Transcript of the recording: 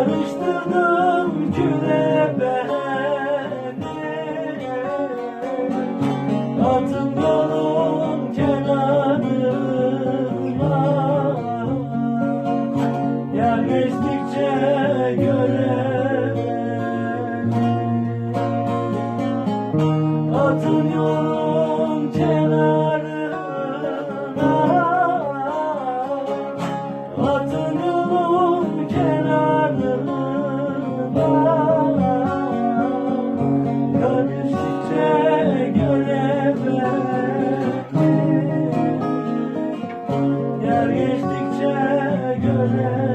Karıştırdım küle beni. Atın yolun kenarına Yer geçtikçe görelim Atın yolun Günler geçtikçe göre